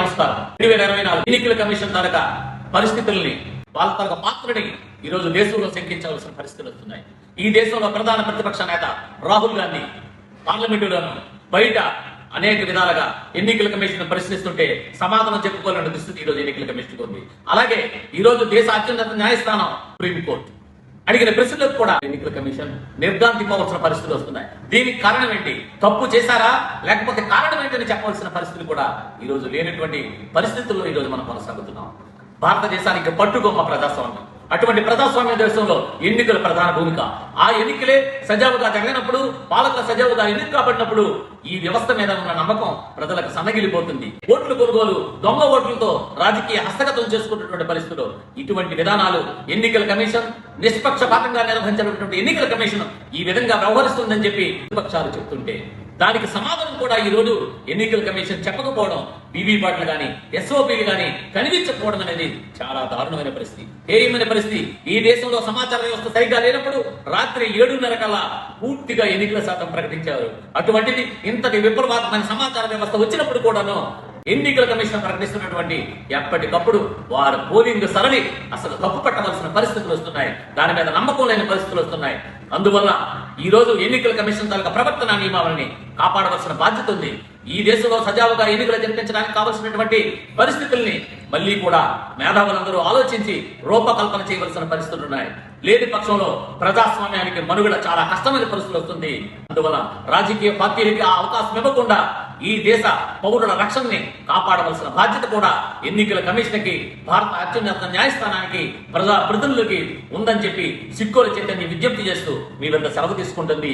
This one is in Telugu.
నమస్కారం. రెండు వేల ఇరవై నాలుగు ఎన్నికల కమిషన్ తరక పరిస్థితుల్ని వాళ్ళ తాలూకా పాత్రని ఈ రోజు దేశంలో శంకించవలసిన పరిస్థితులు వస్తున్నాయి. ఈ దేశంలో ప్రధాన ప్రతిపక్ష నేత రాహుల్ గాంధీ పార్లమెంటులోను బయట అనేక విధాలుగా ఎన్నికల కమిషన్ ప్రశ్నిస్తుంటే సమాధానం చెప్పుకోవాలనే దుస్థితి ఈ రోజు ఎన్నికల కమిషన్ ఉంది. అలాగే ఈ రోజు దేశ అత్యున్నత న్యాయస్థానం సుప్రీంకోర్టు అడిగిన ప్రశ్నలకు కూడా ఎన్నికల కమిషన్ నిర్గాంతిపోవలసిన పరిస్థితులు వస్తున్నాయి. దీనికి కారణం ఏంటి? తప్పు చేశారా? లేకపోతే కారణం ఏంటని చెప్పవలసిన పరిస్థితులు కూడా ఈ రోజు లేనటువంటి పరిస్థితుల్లో ఈ రోజు మనం కొనసాగుతున్నాం. భారతదేశానికి పట్టుగొమ్మ ప్రజాస్వామ్యం. అటువంటి ప్రజాస్వామ్య దేశంలో ఎన్నికల ప్రధాన భూమిక. ఆ ఎన్నికలే సజావుగా జరిగినప్పుడు పాలకుల సజావుగా ఎన్నిక కాబట్టినప్పుడు ఈ వ్యవస్థ మీద ఉన్న నమ్మకం ప్రజలకు సన్నగిలిపోతుంది. ఓట్లు కొనుగోలు దొంగ ఓట్లతో రాజకీయ హస్తగతం చేసుకుంటున్నటువంటి పరిస్థితులు ఇటువంటి విధానాలు ఎన్నికల కమిషన్ నిష్పక్షపాతంగా నిర్వహించినటువంటి ఎన్నికల కమిషన్ ఈ విధంగా వ్యవహరిస్తుందని చెప్పి విపక్షాలు చెప్తుంటే దానికి సమాధానం కూడా ఈ రోజు ఎన్నికల కమిషన్ చెప్పకపోవడం వీవీపాట్లు కానీ ఎస్ఓపీలు కానీ కనిపించకపోవడం అనేది చాలా దారుణమైన పరిస్థితి. ఏమైన పరిస్థితి. ఈ దేశంలో సమాచార వ్యవస్థ సరిగ్గా లేనప్పుడు రాత్రి ఏడున్నర కల్లా పూర్తిగా ఎన్నికల శాతం ప్రకటించారు అటువంటిది ఇంతటి విప్లవాత్మక సమాచార వ్యవస్థ వచ్చినప్పుడు కూడాను ఎన్నికల కమిషన్ ప్రకటిస్తున్నటువంటి ఎప్పటికప్పుడు వారు పోలింగ్ సరళి అసలు తప్పు పట్టవలసిన పరిస్థితులు వస్తున్నాయి. దాని మీద నమ్మకం లేని పరిస్థితులు వస్తున్నాయి. అందువల్ల ఈ రోజు ఎన్నికల కమిషన్ తాలూకా ప్రవర్తన నియమావళిని కాపాడవలసిన బాధ్యత ఉంది. ఈ దేశంలో సజావుగా ఎన్నికలు జరిపించడానికి కావలసినటువంటి పరిస్థితుల్ని మళ్ళీ కూడా మేధావులందరూ ఆలోచించి రూపకల్పన చేయవలసిన పరిస్థితులు ఉన్నాయి. లేని పక్షంలో ప్రజాస్వామ్యానికి మనుగడ చాలా కష్టమైన పరిస్థితులు వస్తుంది. అందువల్ల రాజకీయ పార్టీలకి ఆ అవకాశం ఇవ్వకుండా ఈ దేశ పౌరుల రక్షణని కాపాడవలసిన బాధ్యత కూడా ఎన్నికల కమిషన్కి భారత అత్యున్నత న్యాయస్థానానికి ప్రజా ప్రతినిధులకి ఉందని చెప్పి సిక్కుల చైతన్య విజ్ఞప్తి చేస్తూ మీ వద్ద సెలవు తీసుకుంటుంది.